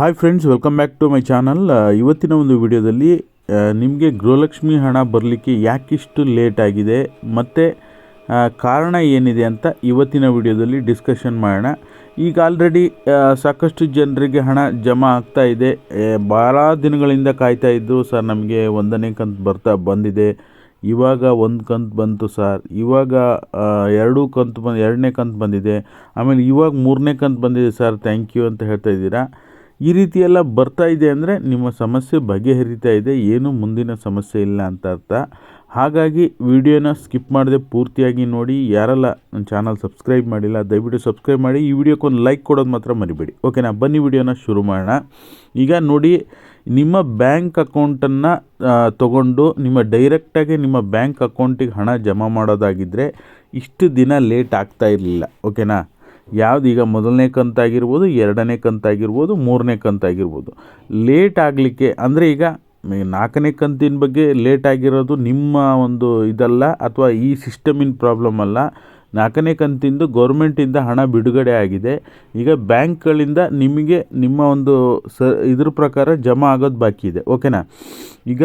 Hi friends welcome back to my channel ಇವತ್ತಿನ ಒಂದು ವಿಡಿಯೋದಲ್ಲಿ ನಿಮಗೆ ಗೃಹಲಕ್ಷ್ಮಿ ಹಣ ಬರಲಿಕ್ಕೆ ಯಾಕಿಷ್ಟು ಲೇಟ್ ಆಗಿದೆ, ಮತ್ತು ಕಾರಣ ಏನಿದೆ ಅಂತ ಇವತ್ತಿನ ವಿಡಿಯೋದಲ್ಲಿ ಡಿಸ್ಕಷನ್ ಮಾಡೋಣ. ಈಗ ಆಲ್ರೆಡಿ ಸಾಕಷ್ಟು ಜನರಿಗೆ ಹಣ ಜಮಾ ಆಗ್ತಾ ಇದೆ. ಭಾಳ ದಿನಗಳಿಂದ ಕಾಯ್ತಾ ಇದ್ದು ಸರ್ ನಮಗೆ ಒಂದನೇ ಕಂತು ಬರ್ತಾ ಬಂದಿದೆ. ಇವಾಗ ಒಂದು ಕಂತು ಬಂತು ಸರ್. ಇವಾಗ ಎರಡೂ ಕಂತು ಬಂದು, ಎರಡನೇ ಕಂತು ಬಂದಿದೆ. ಆಮೇಲೆ ಇವಾಗ ಮೂರನೇ ಕಂತು ಬಂದಿದೆ ಸರ್. ಥ್ಯಾಂಕ್ ಯು ಅಂತ ಹೇಳ್ತಾ ಇದ್ದೀರಾ? ಈ ರೀತಿಯೆಲ್ಲ ಬರ್ತಾ ಇದೆ ಅಂದರೆ ನಿಮ್ಮ ಸಮಸ್ಯೆ ಬಗೆಹರಿತಾ ಇದೆ, ಏನು ಮುಂದಿನ ಸಮಸ್ಯೆ ಇಲ್ಲ ಅಂತ ಅರ್ಥ. ಹಾಗಾಗಿ ವಿಡಿಯೋನ ಸ್ಕಿಪ್ ಮಾಡದೆ ಪೂರ್ತಿಯಾಗಿ ನೋಡಿ, ಯಾರೆಲ್ಲ ನನ್ನ ಚಾನಲ್ ಸಬ್ಸ್ಕ್ರೈಬ್ ಮಾಡಿಲ್ಲ, ದಯವಿಟ್ಟು ಸಬ್ಸ್ಕ್ರೈಬ್ ಮಾಡಿ, ಈ ವಿಡಿಯೋಕ್ಕೆ ಒಂದು ಲೈಕ್ ಕೊಡೋದು ಮಾತ್ರ ಮರಿಬೇಡಿ. ಓಕೆನಾ, ಬನ್ನಿ ವಿಡಿಯೋನ ಶುರು ಮಾಡೋಣ. ಈಗ ನೋಡಿ, ನಿಮ್ಮ ಬ್ಯಾಂಕ್ ಅಕೌಂಟನ್ನು ತಗೊಂಡು ನಿಮ್ಮ ಡೈರೆಕ್ಟಾಗಿ ನಿಮ್ಮ ಬ್ಯಾಂಕ್ ಅಕೌಂಟಿಗೆ ಹಣ ಜಮಾ ಮಾಡೋದಾಗಿದ್ದರೆ ಇಷ್ಟು ದಿನ ಲೇಟ್ ಆಗ್ತಾ ಇರಲಿಲ್ಲ. ಓಕೆನಾ ಯಾವ್ದು ಈಗ ಮೊದಲನೇ ಕಂತಾಗಿರ್ಬೋದು, ಎರಡನೇ ಕಂತಾಗಿರ್ಬೋದು, ಮೂರನೇ ಕಂತಾಗಿರ್ಬೋದು. ಲೇಟ್ ಆಗಲಿಕ್ಕೆ, ಅಂದರೆ ಈಗ ನಾಲ್ಕನೇ ಕಂತಿನ ಬಗ್ಗೆ ಲೇಟ್ ಆಗಿರೋದು ನಿಮ್ಮ ಒಂದು ಇದಲ್ಲ ಅಥವಾ ಈ ಸಿಸ್ಟಮಿನ ಪ್ರಾಬ್ಲಮ್ ಅಲ್ಲ. ನಾಲ್ಕನೇ ಕಂತಿಂದು ಗೌರ್ಮೆಂಟಿಂದ ಹಣ ಬಿಡುಗಡೆ ಆಗಿದೆ. ಈಗ ಬ್ಯಾಂಕ್ಗಳಿಂದ ನಿಮಗೆ ನಿಮ್ಮ ಒಂದು ಸ ಇದ್ರ ಪ್ರಕಾರ ಜಮಾ ಆಗೋದು ಬಾಕಿ ಇದೆ. ಓಕೆನಾ? ಈಗ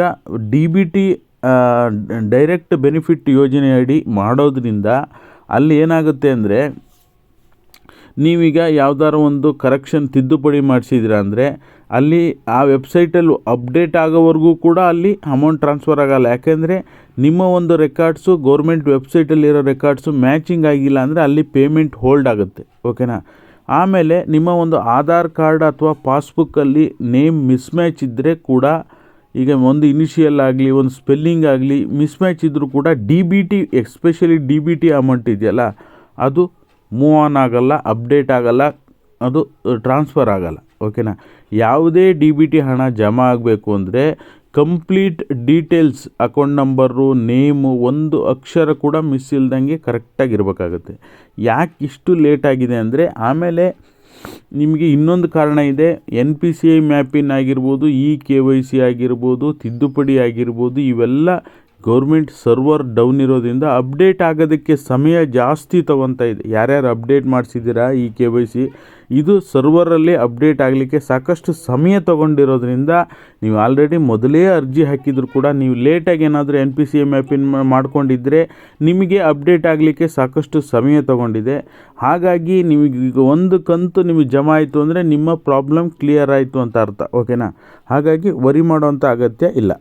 D B T direct benefit ಯೋಜನೆ ಅಡಿ ಮಾಡೋದ್ರಿಂದ ಅಲ್ಲಿ ಏನಾಗುತ್ತೆ ಅಂದರೆ ನೀವೀಗ ಯಾವ್ದಾದ್ರು ಒಂದು ಕರೆಕ್ಷನ್ ತಿದ್ದುಪಡಿ ಮಾಡಿಸಿದ್ರ ಅಂದರೆ ಅಲ್ಲಿ ಆ ವೆಬ್ಸೈಟಲ್ಲಿ ಅಪ್ಡೇಟ್ ಆಗೋವರೆಗೂ ಕೂಡ ಅಲ್ಲಿ ಅಮೌಂಟ್ ಟ್ರಾನ್ಸ್ಫರ್ ಆಗಲ್ಲ. ಯಾಕೆಂದರೆ ನಿಮ್ಮ ಒಂದು ರೆಕಾರ್ಡ್ಸು ಗೌರ್ಮೆಂಟ್ ವೆಬ್ಸೈಟಲ್ಲಿರೋ ರೆಕಾರ್ಡ್ಸು ಮ್ಯಾಚಿಂಗ್ ಆಗಿಲ್ಲ ಅಂದರೆ ಅಲ್ಲಿ ಪೇಮೆಂಟ್ ಹೋಲ್ಡ್ ಆಗುತ್ತೆ. ಓಕೆನಾ ಆಮೇಲೆ ನಿಮ್ಮ ಒಂದು ಆಧಾರ್ ಕಾರ್ಡ್ ಅಥವಾ ಪಾಸ್ಬುಕ್ಕಲ್ಲಿ ನೇಮ್ ಮಿಸ್ಮ್ಯಾಚ್ ಇದ್ದರೆ ಕೂಡ ಈಗ ಒಂದು ಇನಿಷಿಯಲ್ ಆಗಲಿ, ಒಂದು ಸ್ಪೆಲ್ಲಿಂಗ್ ಆಗಲಿ ಮಿಸ್ಮ್ಯಾಚ್ ಇದ್ದರೂ ಕೂಡ D B T especially D B T amount ಇದೆಯಲ್ಲ, ಅದು ಮೂವ್ ಆನ್ ಆಗಲ್ಲ ಅಪ್ಡೇಟ್ ಆಗಲ್ಲ, ಅದು ಟ್ರಾನ್ಸ್ಫರ್ ಆಗಲ್ಲ ಓಕೆನಾ ಯಾವುದೇ ಡಿ ಬಿ ಟಿ ಹಣ ಜಮಾ ಆಗಬೇಕು ಅಂದರೆ complete details account number name ಒಂದು ಅಕ್ಷರ ಕೂಡ ಮಿಸ್ ಇಲ್ದಂಗೆ ಕರೆಕ್ಟಾಗಿ ಇರಬೇಕಾಗುತ್ತೆ. ಯಾಕೆ ಇಷ್ಟು ಲೇಟ್ ಆಗಿದೆ ಅಂದರೆ ಆಮೇಲೆ ನಿಮಗೆ ಇನ್ನೊಂದು ಕಾರಣ ಇದೆ N P C I mapping ಆಗಿರ್ಬೋದು ಇ ಕೆ ವೈ ಸಿ ಆಗಿರ್ಬೋದು, ತಿದ್ದುಪಡಿ ಆಗಿರ್ಬೋದು, ಇವೆಲ್ಲ ಗೌರ್ಮೆಂಟ್ ಸರ್ವರ್ ಡೌನ್ ಇರೋದ್ರಿಂದ ಅಪ್ಡೇಟ್ ಆಗೋದಕ್ಕೆ ಸಮಯ ಜಾಸ್ತಿ ತಗೊತಾ ಇದೆ. ಯಾರ್ಯಾರು ಅಪ್ಡೇಟ್ ಮಾಡಿಸಿದ್ದೀರಾ ಈ ಕೆ ವೈ ಸಿ? ಇದು ಸರ್ವರಲ್ಲಿ ಅಪ್ಡೇಟ್ ಆಗಲಿಕ್ಕೆ ಸಾಕಷ್ಟು ಸಮಯ ತೊಗೊಂಡಿರೋದ್ರಿಂದ ನೀವು ಆಲ್ರೆಡಿ ಮೊದಲೇ ಅರ್ಜಿ ಹಾಕಿದ್ರು ಕೂಡ ನೀವು ಲೇಟಾಗಿ ಏನಾದರೂ N P C M mapping ಮಾಡ್ಕೊಂಡಿದ್ದರೆ ನಿಮಗೆ ಅಪ್ಡೇಟ್ ಆಗಲಿಕ್ಕೆ ಸಾಕಷ್ಟು ಸಮಯ ತಗೊಂಡಿದೆ. ಹಾಗಾಗಿ ನಿಮಗೆ ಈಗ ಒಂದು ಕಂತು ನಿಮಗೆ ಜಮಾ ಆಯಿತು ಅಂದರೆ ನಿಮ್ಮ ಪ್ರಾಬ್ಲಮ್ ಕ್ಲಿಯರ್ ಆಯಿತು ಅಂತ ಅರ್ಥ. ಓಕೆನಾ? ಹಾಗಾಗಿ ವರಿ ಮಾಡೋವಂಥ ಅಗತ್ಯ ಇಲ್ಲ.